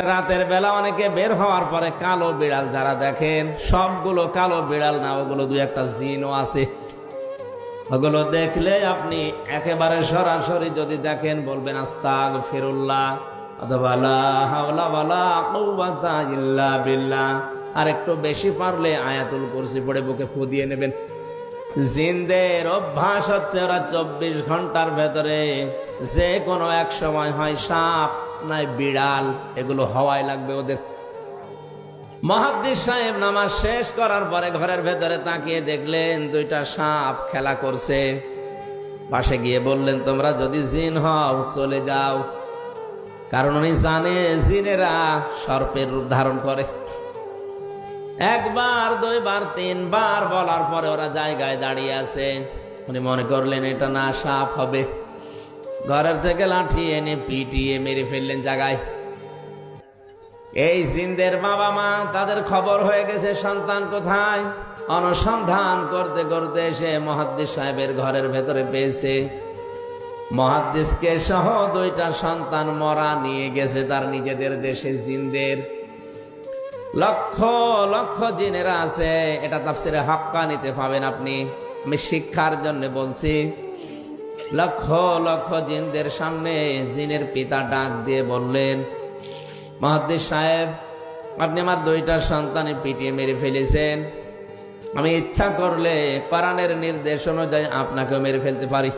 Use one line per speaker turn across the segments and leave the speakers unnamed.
রাতের বেলা অনেকে বের হওয়ার পরে কালো বিড়াল যারা দেখেন, সবগুলো কালো বিড়াল না, ওগুলো দুই একটা জিনও আছে। ওগুলো দেখলে আপনি একেবারে সরাসরি যদি দেখেন, বলবেন আস্তাগ ফিরুল্লাহ আর একটু বেশি পারলে আয়াতুল কুরসি পড়ে বুকে ফু দিয়ে নেবেন। জিনদের অভ্যাস হচ্ছে ওরা চব্বিশ ঘণ্টার ভেতরে যে কোনো এক সময় হয় সাপ নাই বিড়াল, এগুলো হওয়াই লাগবে ওদের। মহাদ্দিস সাহেব নামাজ শেষ করার পরে ঘরের ভেতরে তাকিয়ে দেখলেন দুইটা সাপ খেলা করছে। পাশে গিয়ে বললেন, তোমরা যদি জিন হও, চলে যাও। কারণ উনি জানে জিনেরা সর্পের রূপ ধারণ করে। একবার, দুইবার, তিনবার বলার পরে ওরা জায়গায় দাঁড়িয়ে আছে। উনি মনে করলেন, এটা না সাপ হবে। ঘরের থেকে লাঠি এনে পিটিয়ে মেরে ফেললেন জায়গায় এই জিনদের বাবা মা, তাদের খবর হয়ে গেছে, সন্তান কোথায়? অনুসন্ধান করতে করতে এসে মহাদ্দিস সাহেবের ঘরের ভেতরে পেয়েছে। মহাদ্দিসকে সহ দুইটা সন্তান মরা নিয়ে গেছে তার নিজেদের দেশে জিন্দের। লক্ষ লক্ষ জিনেরা আছে, এটা তাফসিরে হাক্কা নিতে পাবেন আপনি। আমি শিক্ষার জন্য বলছি। লক্ষ লক্ষ জিনদের সামনে জিনের পিতা ডাক দিয়ে বললেন মহাদ্দির সাহেব, আপনি আমার দুইটা সন্তানে পিটিয়ে মেরে ফেলেছেন। আমি ইচ্ছা করলে কোরআনের নির্দেশ অনুযায়ী আপনাকেও মেরে ফেলতে পারি।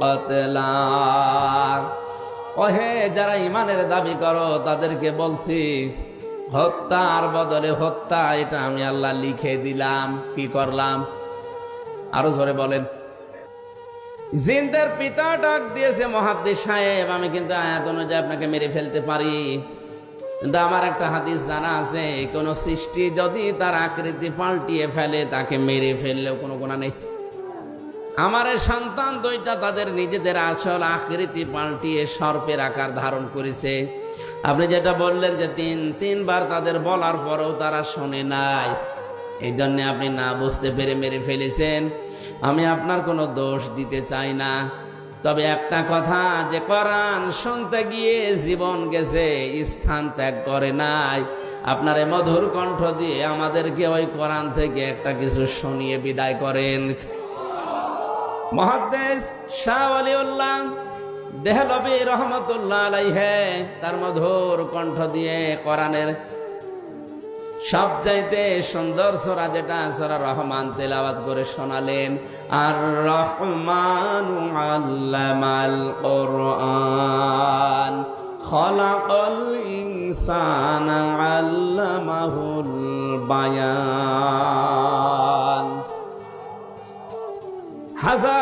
কতলা। ওহে, যারা ইমানের দাবি করো, তাদেরকে বলছি হত্যার বদলে হত্যা, এটা আমি আল্লাহ লিখে দিলাম। কি করলাম? আরও জোরে বলেন। জিনদের পিতা ডাক দিয়েছে মহাদ্দিস সাহেব, আমি কিন্তু আয়াত অনুযায়ী আপনাকে মেরে ফেলতে পারি। কিন্তু আমার একটা হাদিস জানা আছে, কোন সৃষ্টি যদি তার আকৃতি পাল্টিয়ে ফেলে, তাকে মেরে ফেললেও কোনো গুণা নেই। আমার সন্তান দুইটা তাদের নিজেদের আসল আকৃতি পাল্টিয়ে সর্পের আকার ধারণ করেছে। আপনি যেটা বললেন যে তিন, তিনবার তাদের বলার পরেও তারা শোনে নাই এই জন্য আপনি না বুঝতে পেরে মেরে ফেলেছেন। আমি আপনার কোনো দোষ দিতে চাই না। তবে একটা কথা, যে করান শুনতে গিয়ে জীবন গেছে, স্থান ত্যাগ করে নাই। আপনার মধুর কণ্ঠ দিয়ে আমাদেরকে ওই কোরআন থেকে একটা কিছু শুনিয়ে বিদায় করেন। মহাদেশ শাহ রহমতুল্লাহ আলাইহে তার মধুর কণ্ঠ দিয়ে কোরআনের সব চাইতে সুন্দর সোরা যেটা সোরা রহমান তেলাওয়াত করে শোনালেন আর রহমান আল্লামাল কোরআন, খলাকল ইনসান আল্লামাহুল বায়ান। হাজার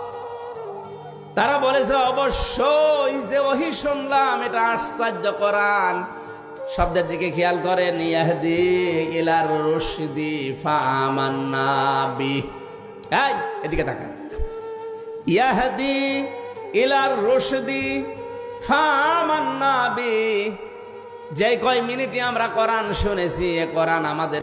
তারা বলেছে, অবশ্যই যে ওহি শুনলাম, এটা আশ্চর্য করান শব্দের দিকে খেয়াল করেন, ইয়াহদি ইলার রশদি ফামান্না বি। এই, এদিকে তাকান। ইয়াহদি ইলার রশদি ফামান্না বি। যে কয় মিনিটে আমরা কোরআন শুনেছি, এ কোরআন আমাদের